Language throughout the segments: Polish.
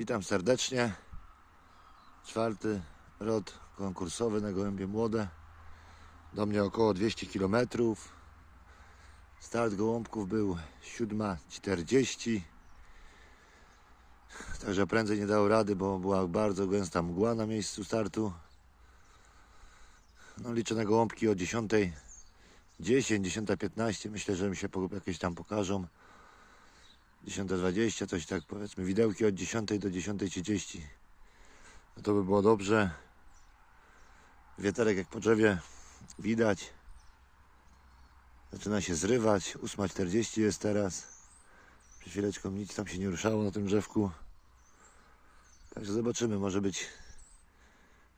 Witam serdecznie. Czwarty rod konkursowy na gołębie młode. Do mnie około 200 km. Start gołąbków był 7.40. Także prędzej nie dało rady, bo była bardzo gęsta mgła na miejscu startu. No liczę na gołąbki o 10.10, 10.15. Myślę, że mi się jakieś tam pokażą. 10.20, coś tak powiedzmy, widełki od 10 do 10.30. No to by było dobrze. Wieterek jak po drzewie widać. Zaczyna się zrywać. 8.40 jest teraz. Przed chwileczką nic tam się nie ruszało na tym drzewku. Także zobaczymy, może być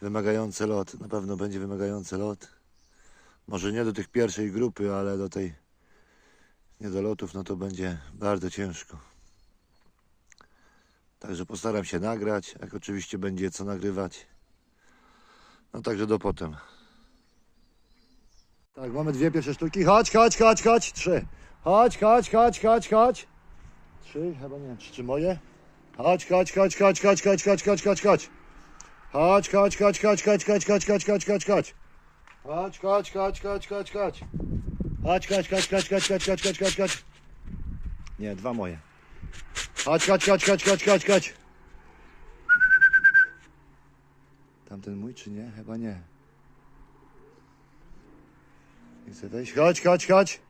wymagający lot. Na pewno będzie wymagający lot. Może nie do tych pierwszej grupy, ale do tej nie do lotów, no to będzie bardzo ciężko. Także postaram się nagrać, jak oczywiście będzie co nagrywać. No także do potem. Tak, mamy dwie pierwsze sztuki. Chodź, chodź, chodź, chodź. Trzy. Chodź, chodź, chodź, chodź, chodź. Trzy, chyba nie. Trzy, czy moje? Chodź, chodź, chodź, chodź, chodź, chodź, chodź, chodź, chodź, chodź. Chodź, chodź, chodź, chodź, chodź, chodź, chodź, chodź, chodź, chodź, chodź. Chodź, chodź, chodź, chodź, chodź, chodź. Chodź, chodź, chodź, chodź, chodź, chodź, chodź, chodź, chodź, chodź. Nie, dwa moje. Chodź, chodź, chodź, chodź, chodź, chodź, chodź. Tamten mój czy nie? Chyba nie. Nie chcę wejść. Chodź, chodź, chodź.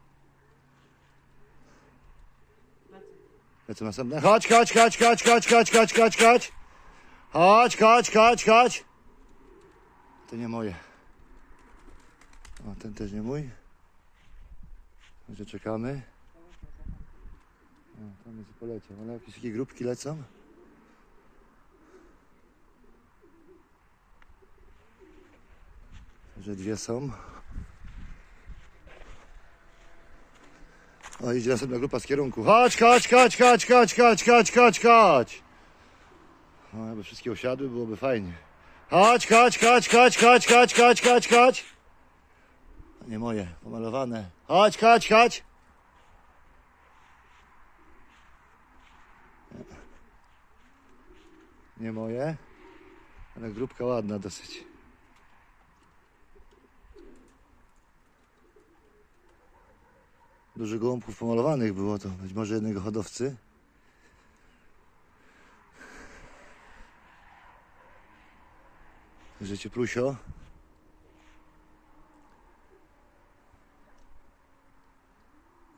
Lecę następne. Chodź, chodź, chodź, chodź, chodź, chodź, chodź, chodź, chodź. Chodź, chodź, chodź, chodź. To nie moje. O, ten też nie mój. Także czekamy. O, tam jest poleciał, ale jakieś takie grupki lecą. Że dwie są. O, idzie następna grupa z kierunku. Chodź, chodź, chodź, chodź, chodź, chodź, chodź, chodź, chodź. O, jakby wszystkie osiadły, byłoby fajnie. Chodź, chodź, chodź, chodź, chodź, chodź, chodź, chodź, chodź. Nie moje, pomalowane. Chodź, chodź, chodź. Nie moje, ale grupka ładna dosyć. Dużo gołąbków pomalowanych było to, być może jednego hodowcy. Także cieplusio.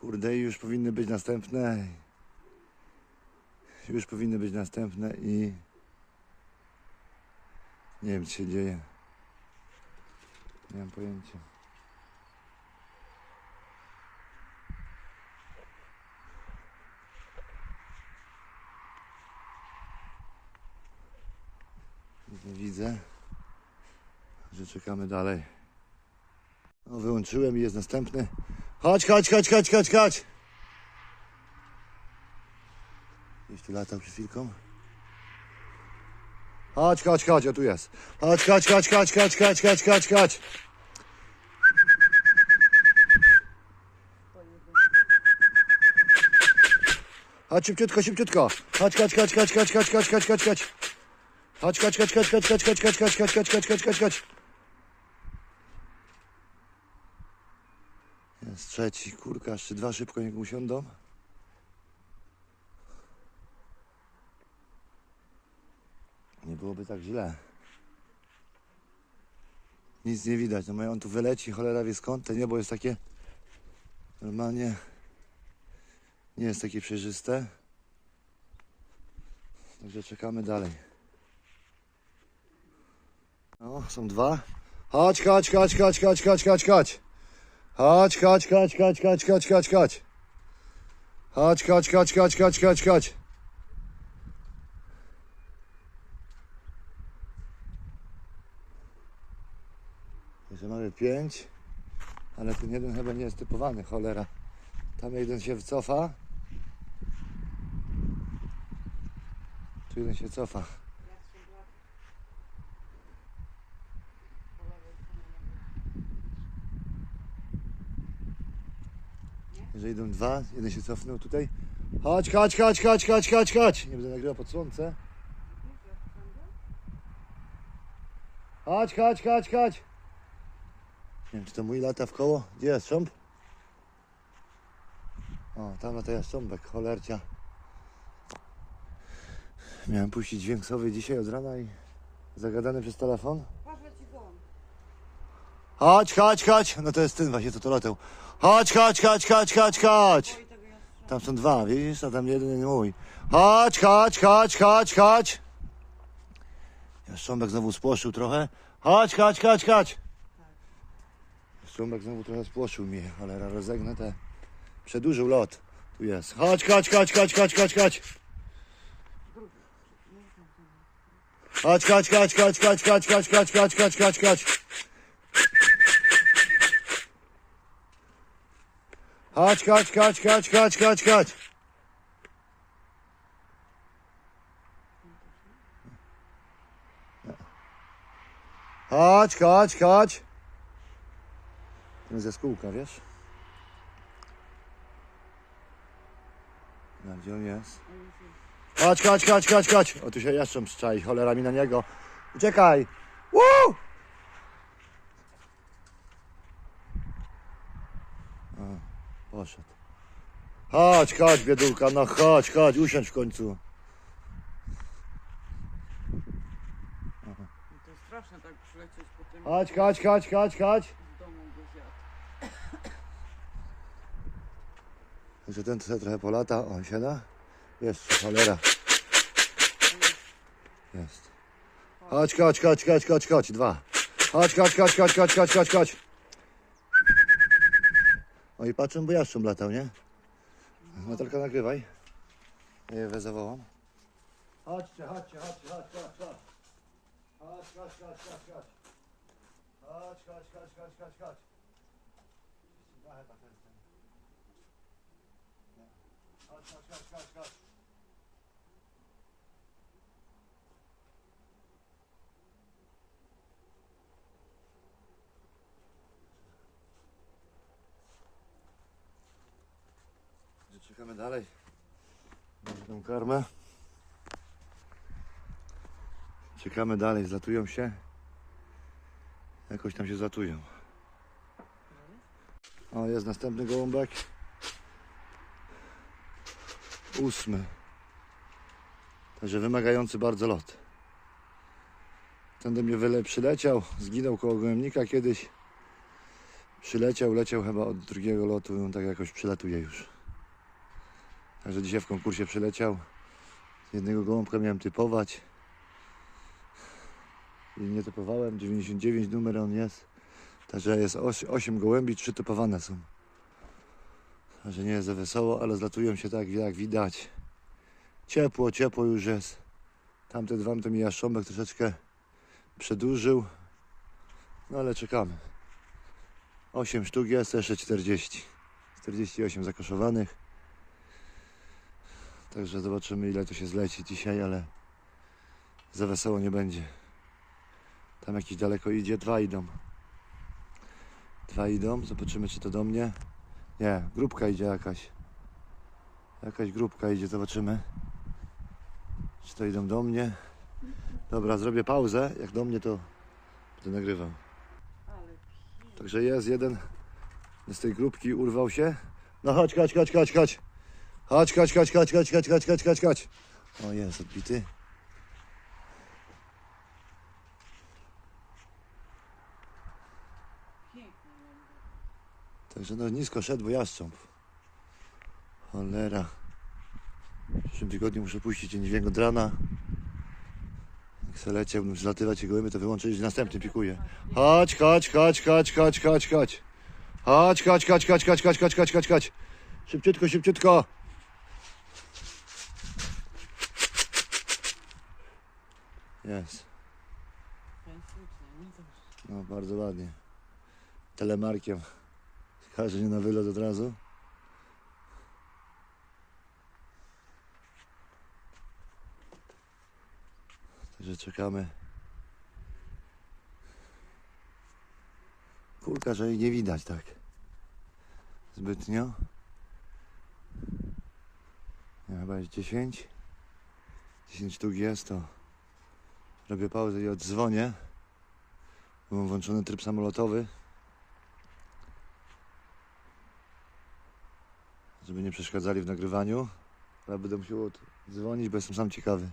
Kurde, już powinny być następne. Już powinny być następne i nie wiem co się dzieje. Nie mam pojęcia. Widzę. Że czekamy dalej. No, wyłączyłem i jest następny. Chodź, chodź, chodź, chodź, chodź, chodź. Gdzieś tu latał przed chwilką. Chodź, chodź, chodź, o tu jest. Chodź, chodź, chodź, chodź, chodź, chodź, chodź, chodź, chodź. Chodź szybciutko, szybciutko. Chodź, chodź, chodź, chodź, chodź, chodź, chodź, chodź, chodź, chodź. Chodź, chodź, chodź, chodź, chodź, chodź, chodź, chodź, chodź, chodź, chodź, chodź, chodź, chodź, chodź. Jest trzeci, kurka, jeszcze dwa szybko niech usiądą. Nie byłoby tak źle. Nic nie widać, no on tu wyleci, cholera wie skąd, to niebo jest takie normalnie nie jest takie przejrzyste. Także czekamy dalej. No, są dwa. Chodź, chodź, chodź, chodź, chodź, chodź, chodź, chodź. Chodź, chodź, chodź, chodź, chodź, chodź, chodź, chodź. Chodź, chodź, chodź, chodź, chodź, chodź, chodź. Jeszcze mamy pięć, ale ten jeden chyba nie jest typowany, cholera. Tam jeden się wycofa. Tu jeden się cofa. że idą dwa, jeden się cofnął tutaj. Chodź, chodź, chodź, chodź, chodź, chodź, chodź. Nie będę nagrywał pod słońce. Chodź, chodź, chodź, chodź. Nie wiem, czy to mój lata w koło. Gdzie jest szump? O, tam lata jest cholercia. Miałem puścić dźwięk sobie dzisiaj od rana i zagadany przez telefon. Chodź, chodź, chodź. No to jest ten właśnie, to to latał. Chodź, chodź, chodź, chodź, chodź, chodź. Tam są dwa, widzisz? A tam jeden mój. Chodź, chodź, chodź, chodź, chodź. Jaszcząbek znowu spłoszył trochę. Chodź, chodź, chodź, chodź. Jaszcząbek znowu trochę spłoszył mnie, ale rozegnę te. Przedłużył lot. Tu jest. Chodź, chodź, chodź, chodź, chodź, chodź, chodź. Chodź, chodź, chodź, chodź, chodź, chodź, chodź, chodź, chodź, chodź, chodź, chodź. Chodź, chodź, chodź, chodź, chodź, chodź, chodź. Chodź, chodź, chodź. Ten ze skółka, wiesz? No, gdzie on jest? Chodź, chodź, chodź, chodź, chodź. O, tu się jeszcze szczai, cholera mi na niego. Uciekaj. Woo! Poszedł. Chodź, chodź, biedulka, no chodź, chodź, usiądź w końcu. No to jest straszne tak przylecieć po tym Chodź, chodź, chodź, chodź, chodź. z domu go zjadł. Także ten sobie trochę polata. O, siada. Jest, cholera. Jest. Chodź, chodź, chodź, chodź, chodź, chodź. Dwa. Chodź, chodź, chodź, chodź, chodź, chodź, chodź, chodź. O i patrzę, bo jaszczur latał, nie? No tylko nagrywaj. Ja je zawołam. Chodźcie, chodźcie, chodźcie, chodź, chodź, chodź. Chodź, chodź, chodź, chodź, chodź. Chodź, chodź, chodź, chodź, chodź. Chodź, chodź, chodź, chodź, chodź. Czekamy dalej. Tą karmę. Czekamy dalej, zlatują się. Jakoś tam się zlatują. O, jest następny gołąbek. Ósmy. Także wymagający bardzo lot. Ten do mnie wyle przyleciał, zginął koło gołębnika kiedyś. Przyleciał, leciał chyba od drugiego lotu, on tak jakoś przylatuje już. Także dzisiaj w konkursie przyleciał. Jednego gołąbka miałem typować. I nie typowałem, 99 numer on jest. Także jest 8 gołębi, 3 typowane są. Także nie jest za wesoło, ale zlatują się tak jak widać. Ciepło, ciepło już jest. Tamte dwa to mi jaszcząbek troszeczkę przedłużył. No ale czekamy. 8 sztuk jest, jeszcze 40. 48 zakoszowanych. Także zobaczymy ile to się zleci dzisiaj, ale za wesoło nie będzie. Tam jakiś daleko idzie, dwa idą. Dwa idą, zobaczymy czy to do mnie. Nie, grupka idzie jakaś. Jakaś grupka idzie, zobaczymy. Czy to idą do mnie? Dobra, zrobię pauzę. Jak do mnie, to będę nagrywał. Także jest jeden z tej grupki, urwał się. No chodź, chodź, chodź, chodź, chodź. Chodź, chodź, chodź, chodź, chodź, chodź, chodź, chodź, chodź, chodź. O, jest odbity. Także no nisko szedł, bo jastrząb. Cholera. W przyszłym tygodniu muszę puścić dźwięk od rana. Jak se leciał, bym zlatywać jego gołymy, to wyłączyć i następny pikuje. Chodź, chodź, chodź, chodź, chodź, chodź, chodź. Chodź, chodź, chodź, chodź, chodź, chodź, chodź, chodź, chodź, chodź. Szybciutko, szybciutko. Jest. No bardzo ładnie. Telemarkiem. Każe nie na wylot od razu. Także czekamy. Kurka, że jej nie widać tak zbytnio. Chyba jest 10. 10 sztuk jest, to robię pauzę i oddzwonię. Mam włączony tryb samolotowy. Żeby nie przeszkadzali w nagrywaniu. Ale będę musiał dzwonić, bo jestem sam ciekawy.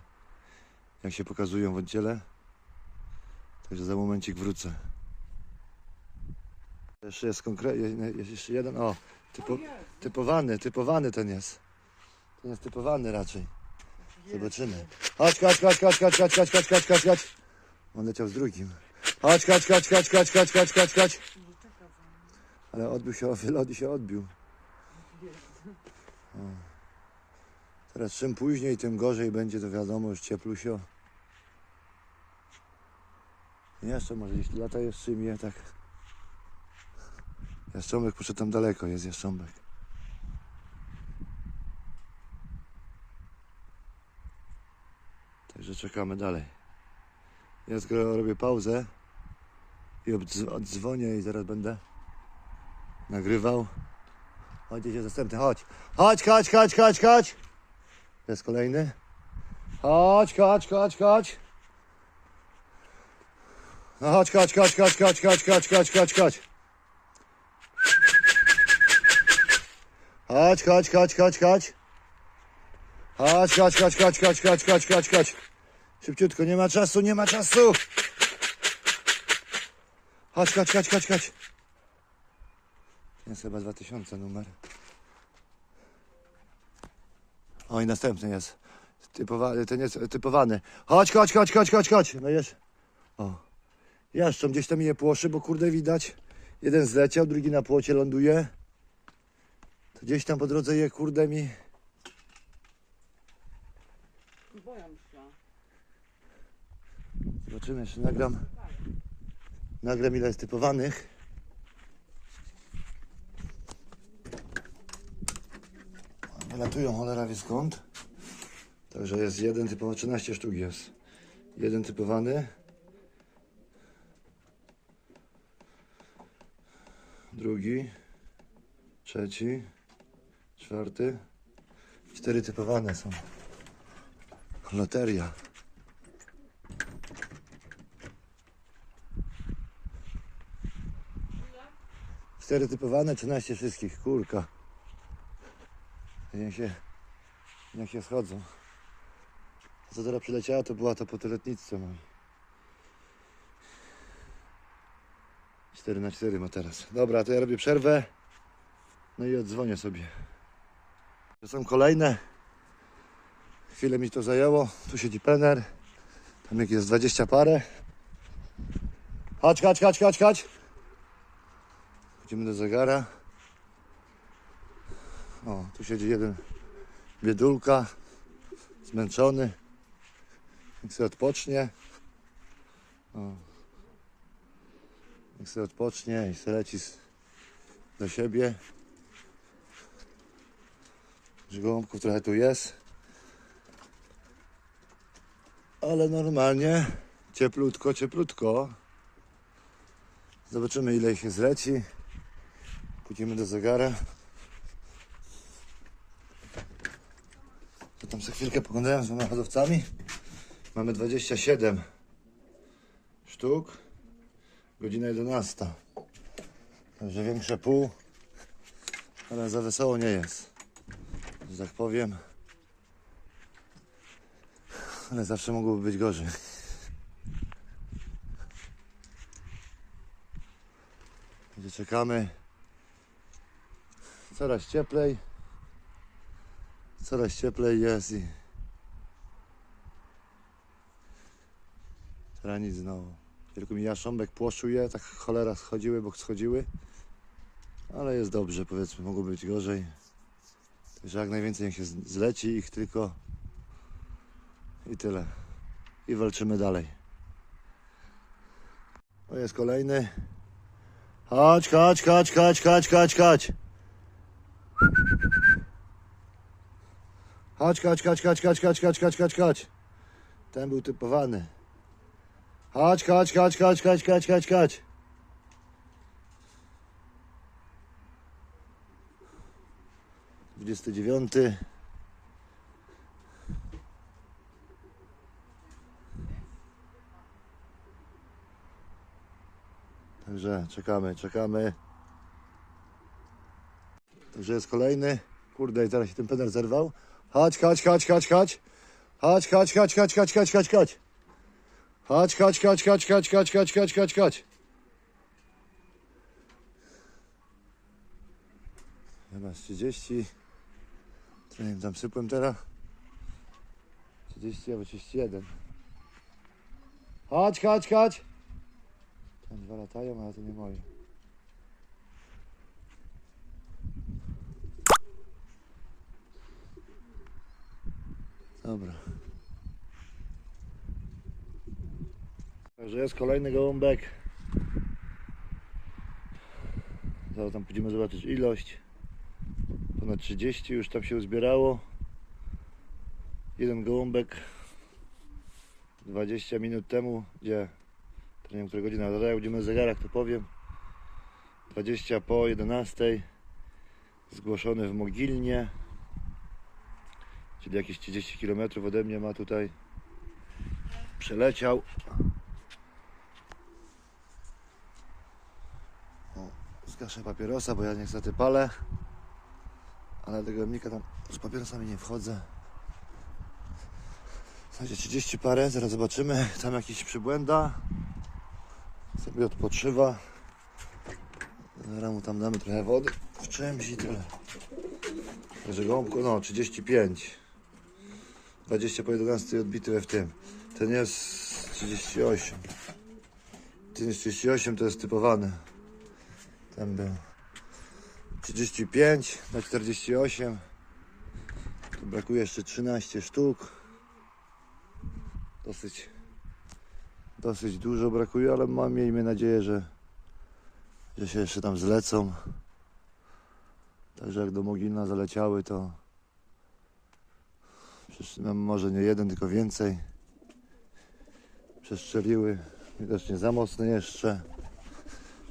Jak się pokazują w oddziele. Także za momencik wrócę. Jeszcze jest konkretnie, jest jeszcze jeden. O, typo, typowany, typowany ten jest. Ten jest typowany raczej. Zobaczymy. Chodź, chodź, chodź, chodź, chodź, chodź, chodź, chodź, chodź, chodź, chodź. On leciał z drugim. Chodź, chodź, chodź, chodź, chodź, chodź, chodź, chodź, chodź. Ale odbił się, o wiele się odbił. O. Teraz czym później, tym gorzej będzie, to wiadomo, już cieplusio. Jeszcze może tu lata jeszcze mnie tak. Jaszcząbek poszedł tam daleko, jest jaszcząbek. Także czekamy dalej. Ja zgro- robię pauzę i oddzwonię i zaraz będę nagrywał. Chodź, jest następny, chodź. Chodź, chodź, chodź, chodź, chodź. To jest kolejny. Chodź, chodź, chodź, chodź. No chodź, chodź, chodź, chodź, chodź, chodź, chodź, chodź, chodź, chodź. Chodź, chodź, chodź, chodź, chodź. Chodź, chodź, chodź, chodź, chodź, chodź, chodź, chodź, chodź. Szybciutko, nie ma czasu, nie ma czasu. Chodź, chodź, chodź, chodź, chodź. Jest chyba 2000 numer. O i następny jest. Typowany, ten jest typowany. Chodź, chodź, chodź, chodź, chodź, chodź. No jest. O. Jaszczą gdzieś tam je płoszy, bo kurde widać. Jeden zleciał, drugi na płocie ląduje. To gdzieś tam po drodze je kurde mi. Boją się. Zobaczymy, jeszcze nagram. Nagram ile jest typowanych. Wylatują cholera wie skąd. Także jest jeden typowy, 13 sztuk jest. Jeden typowany. Drugi. Trzeci. Czwarty. Cztery typowane są. Loteria. Cztery typowane, 13 wszystkich, kurka. Niech się, niech się schodzą. A co teraz przyleciała, to była to po teletnictwie moi. 4 na 4 ma teraz. Dobra, to ja robię przerwę. No i odzwonię sobie. To są kolejne. Chwilę mi to zajęło. Tu siedzi pener. Tam jak jest 20 parę. Chodź, chodź, chodź, chodź, chodź. Idziemy do zegara. O, tu siedzi jeden biedulka, zmęczony. Niech sobie odpocznie. O. Niech sobie odpocznie i sobie leci do siebie. Żgołąbków trochę tu jest. Ale normalnie, cieplutko, cieplutko. Zobaczymy ile ich zleci. Pójdziemy do zegara. To tam za chwilkę poglądałem z dwoma hodowcami. Mamy 27 sztuk. Godzina 11. Także większe pół. Ale za wesoło nie jest. Że tak powiem. Ale zawsze mogłoby być gorzej. Gdzie czekamy. Coraz cieplej. Coraz cieplej jest i teraz nic znowu. Tylko mi jaszcząbek płoszuje, tak cholera schodziły, bo schodziły. Ale jest dobrze, powiedzmy, mogło być gorzej. Także jak najwięcej niech się zleci ich tylko i tyle. I walczymy dalej. O jest kolejny. Chodź, chodź, chodź, chodź, chodź, chodź, chodź. Chodź, chodź, chodź, chodź, chodź, chodź, chodź, chodź, chodź, chodź. Ten był typowany. Chodź, chodź, chodź, chodź, chodź, chodź, chodź, chodź. Dwudziesty dziewiąty. Także czekamy, czekamy. Także jest kolejny. Kurde, i teraz się ten pedal zerwał. Chodź, chodź, chodź, chodź, chodź. Chodź, chodź, chodź, chodź, chodź, chodź, chodź, chodź. Chodź, chodź, chodź, chodź, chodź, chodź, chodź, chodź, chodź, chodź. Chyba z 30. Trochę tam sypłem teraz. 30 albo 31. Chodź, chodź, chodź. Tam dwa latają, ale to nie moje. Dobra. Także jest kolejny gołąbek. Zaraz tam pójdziemy zobaczyć ilość. Ponad 30 już tam się uzbierało. Jeden gołąbek 20 minut temu, gdzie to nie wiem, która godzina, zaraz będziemy w zegarach, to powiem. 20 po 11 zgłoszony w Mogilnie, czyli jakieś 30 km ode mnie ma tutaj. Przeleciał. O, zgaszę papierosa, bo ja niestety palę, ale tego mnika tam z papierosami nie wchodzę. Słuchajcie, 30 parę, zaraz zobaczymy. Tam jakiś przybłęda. Sobie odpoczywa. Zaraz mu tam damy trochę wody w czymś i tyle. Także gąbku, no 35. 20 po 11 odbity w tym. Ten jest 38. Ten jest 38 to jest typowany. Ten był 35 na 48. Tu brakuje jeszcze 13 sztuk dosyć dosyć dużo brakuje, ale mam, miejmy nadzieję, że, że się jeszcze tam zlecą. Także jak do Mogilna zaleciały, to przecież, no, może nie jeden, tylko więcej. Przestrzeliły, widocznie za mocne jeszcze.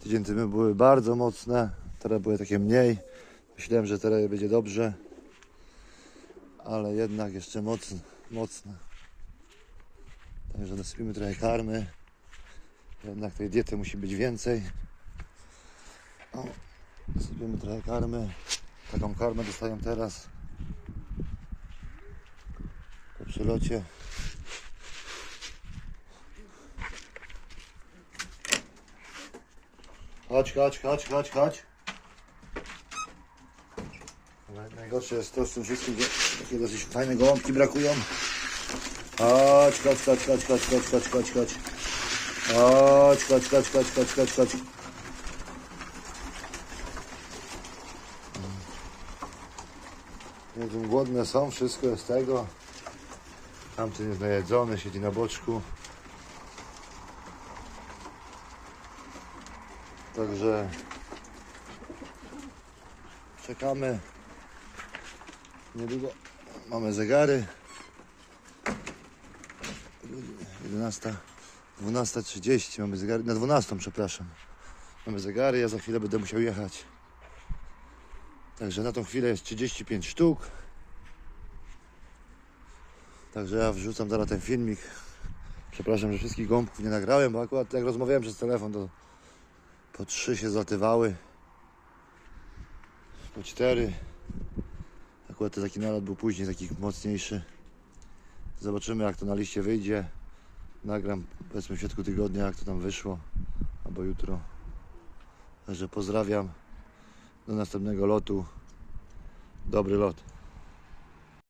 Tydzień temu były bardzo mocne, teraz były takie mniej. Myślałem, że teraz będzie dobrze, ale jednak jeszcze mocne. mocne. Także nasypimy trochę karmy. Jednak tej diety musi być więcej. O, nasypimy trochę karmy. Taką karmę dostają teraz. Po przylocie. Chodź, chodź, chodź, chodź, chodź. Najgorsze jest to z tym wszystkim, że takie dosyć fajne gołąbki brakują. Chodź, chodź, chodź, chodź, chodź, chodź, chodź, chodź, chodź. Chodź, chodź, chodź, chodź, chodź, chodź, chodź. Jedzą głodne są, wszystko jest tego. Tamten jest najedzony, siedzi na boczku. Także czekamy. Niedługo mamy zegary. 11, 12.30 mamy zegary, na 12 przepraszam. Mamy zegary, ja za chwilę będę musiał jechać. Także na tą chwilę jest 35 sztuk. Także ja wrzucam zaraz ten filmik. Przepraszam, że wszystkich gąbków nie nagrałem, bo akurat jak rozmawiałem przez telefon, to po trzy się zlatywały. Po cztery. Akurat taki nalot był później, taki mocniejszy. Zobaczymy jak to na liście wyjdzie. Nagram powiedzmy w środku tygodnia jak to tam wyszło. Albo jutro. Także pozdrawiam. Do następnego lotu. Dobry lot.